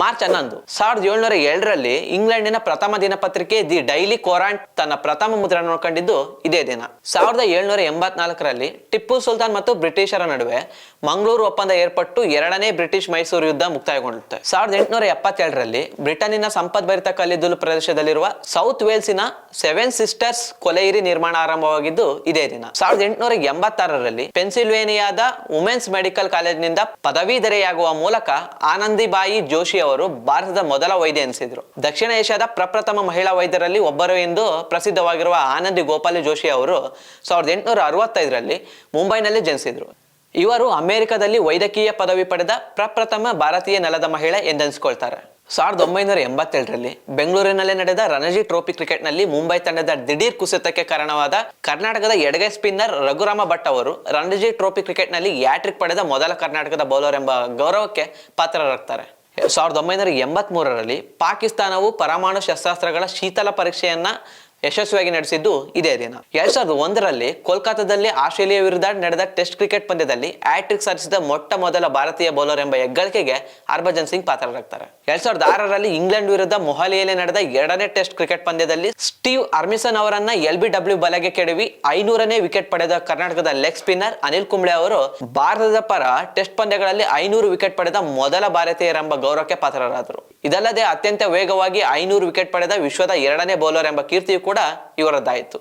March ಹನ್ನೊಂದು. ಸಾವಿರದ ಏಳ್ನೂರ ಎರಡರಲ್ಲಿ ಇಂಗ್ಲೆಂಡಿನ ಪ್ರಥಮ ದಿನಪತ್ರಿಕೆ ದಿ ಡೈಲಿ ಕೋರಾಂಟ್ ತನ್ನ ಪ್ರಥಮ ಮುದ್ರಣ ಕಂಡಿದ್ದು ಇದೇ ದಿನ. ಸಾವಿರದ ಏಳ್ನೂರ ಎಂಬತ್ನಾಲ್ಕರಲ್ಲಿ ಟಿಪ್ಪು ಸುಲ್ತಾನ್ ಮತ್ತು ಬ್ರಿಟಿಷರ ನಡುವೆ ಮಂಗಳೂರು ಒಪ್ಪಂದ ಏರ್ಪಟ್ಟು ಎರಡನೇ ಬ್ರಿಟಿಷ್ ಮೈಸೂರು ಯುದ್ಧ ಮುಕ್ತಾಯಗೊಳ್ಳುತ್ತೆ ಸಾವಿರದ ಎಂಟುನೂರ ಎಪ್ಪತ್ತೆರಡರಲ್ಲಿ ಬ್ರಿಟನ್ನಿನ ಸಂಪದ್ಭರಿತ ಕಲ್ಲಿದ್ದಲು ಪ್ರದೇಶದಲ್ಲಿರುವ ಸೌತ್ ವೇಲ್ಸಿನ ಸೆವೆನ್ ಸಿಸ್ಟರ್ಸ್ ಕೊಲೆಯಿರಿ ನಿರ್ಮಾಣ ಆರಂಭವಾಗಿದ್ದು ಇದೇ ದಿನ. ಸಾವಿರದ ಎಂಟುನೂರ ಎಂಬತ್ತಾರರಲ್ಲಿ ಪೆನ್ಸಿಲ್ವೇನಿಯಾದ ವುಮೆನ್ಸ್ ಮೆಡಿಕಲ್ ಕಾಲೇಜಿನಿಂದ ಪದವೀಧರೆಯಾಗುವ ಮೂಲಕ ಆನಂದಿಬಾಯಿ ಜೋಶಿ ಅವರು ಭಾರತದ ಮೊದಲ ವೈದ್ಯ ಎನಿಸಿದ್ರು. ದಕ್ಷಿಣ ಏಷ್ಯಾದ ಪ್ರಪ್ರಥಮ ಮಹಿಳಾ ವೈದ್ಯರಲ್ಲಿ ಒಬ್ಬರು ಎಂದು ಪ್ರಸಿದ್ಧವಾಗಿರುವ ಆನಂದಿ ಗೋಪಾಲಿ ಜೋಶಿ ಅವರು ಸಾವಿರದ ಎಂಟುನೂರ ಅರವತ್ತೈದರಲ್ಲಿ ಮುಂಬೈನಲ್ಲಿ ಜನಿಸಿದ್ರು. ಇವರು ಅಮೆರಿಕದಲ್ಲಿ ವೈದ್ಯಕೀಯ ಪದವಿ ಪಡೆದ ಪ್ರಪ್ರಥಮ ಭಾರತೀಯ ನೆಲದ ಮಹಿಳೆ ಎಂದೆನಿಸ್ಕೊಳ್ತಾರೆ. ಸಾವಿರದ ಒಂಬೈನೂರ ಎಂಬತ್ತೇಳರಲ್ಲಿ ಬೆಂಗಳೂರಿನಲ್ಲಿ ನಡೆದ ರಣಜಿ ಟ್ರೋಫಿ ಕ್ರಿಕೆಟ್ನಲ್ಲಿ ಮುಂಬೈ ತಂಡದ ದಿಢೀರ್ ಕುಸಿತಕ್ಕೆ ಕಾರಣವಾದ ಕರ್ನಾಟಕದ ಎಡಗೈ ಸ್ಪಿನ್ನರ್ ರಘುರಾಮ ಭಟ್ ಅವರು ರಣಜಿ ಟ್ರೋಫಿ ಕ್ರಿಕೆಟ್ನಲ್ಲಿ ಹ್ಯಾಟ್ರಿಕ್ ಪಡೆದ ಮೊದಲ ಕರ್ನಾಟಕದ ಬೌಲರ್ ಎಂಬ ಗೌರವಕ್ಕೆ ಪಾತ್ರರಾಗ್ತಾರೆ. ಸಾವಿರದ ಒಂಬೈನೂರ ಎಂಬತ್ತ್ ಮೂರರಲ್ಲಿ ಪಾಕಿಸ್ತಾನವು ಪರಮಾಣು ಶಸ್ತ್ರಾಸ್ತ್ರಗಳ ಶೀತಲ ಪರೀಕ್ಷೆಯನ್ನ ಯಶಸ್ವಿಯಾಗಿ ನಡೆಸಿದ್ದು ಇದೇ ದಿನ. ಎರಡ್ ಸಾವಿರದ ಒಂದರಲ್ಲಿ ಕೋಲ್ಕತ್ತಾದಲ್ಲಿ ಆಸ್ಟ್ರೇಲಿಯಾ ವಿರುದ್ಧ ನಡೆದ ಟೆಸ್ಟ್ ಕ್ರಿಕೆಟ್ ಪಂದ್ಯದಲ್ಲಿ ಹ್ಯಾಟ್ರಿಕ್ ಸಾಧಿಸಿದ ಮೊಟ್ಟ ಮೊದಲ ಭಾರತೀಯ ಬೌಲರ್ ಎಂಬ ಹೆಗ್ಗಳಿಕೆಗೆ ಹರ್ಭಜನ್ ಸಿಂಗ್ ಪಾತ್ರರಾಗ್ತಾರೆ. ಎರಡ್ ಸಾವಿರದ ಆರರಲ್ಲಿ ಇಂಗ್ಲೆಂಡ್ ವಿರುದ್ಧ ಮೊಹಾಲಿಯಲ್ಲಿ ನಡೆದ ಎರಡನೇ ಟೆಸ್ಟ್ ಕ್ರಿಕೆಟ್ ಪಂದ್ಯದಲ್ಲಿ ಸ್ಟೀವ್ ಅರ್ಮಿಸನ್ ಅವರನ್ನ ಎಲ್ ಬಿ ಡಬ್ಲ್ಯೂ ಬಲೆಗೆ ಕೆಡವಿ ಐನೂರನೇ ವಿಕೆಟ್ ಪಡೆದ ಕರ್ನಾಟಕದ ಲೆಗ್ ಸ್ಪಿನ್ನರ್ ಅನಿಲ್ ಕುಂಬ್ಳೆ ಅವರು ಭಾರತದ ಪರ ಟೆಸ್ಟ್ ಪಂದ್ಯಗಳಲ್ಲಿ ಐನೂರು ವಿಕೆಟ್ ಪಡೆದ ಮೊದಲ ಭಾರತೀಯರೆಂಬ ಗೌರವಕ್ಕೆ ಪಾತ್ರರಾದರು. ಇದಲ್ಲದೆ ಅತ್ಯಂತ ವೇಗವಾಗಿ ಐನೂರು ವಿಕೆಟ್ ಪಡೆದ ವಿಶ್ವದ ಎರಡನೇ ಬೌಲರ್ ಎಂಬ ಕೀರ್ತಿಯು ಕೂಡ ಇವರದ್ದಾಯಿತು.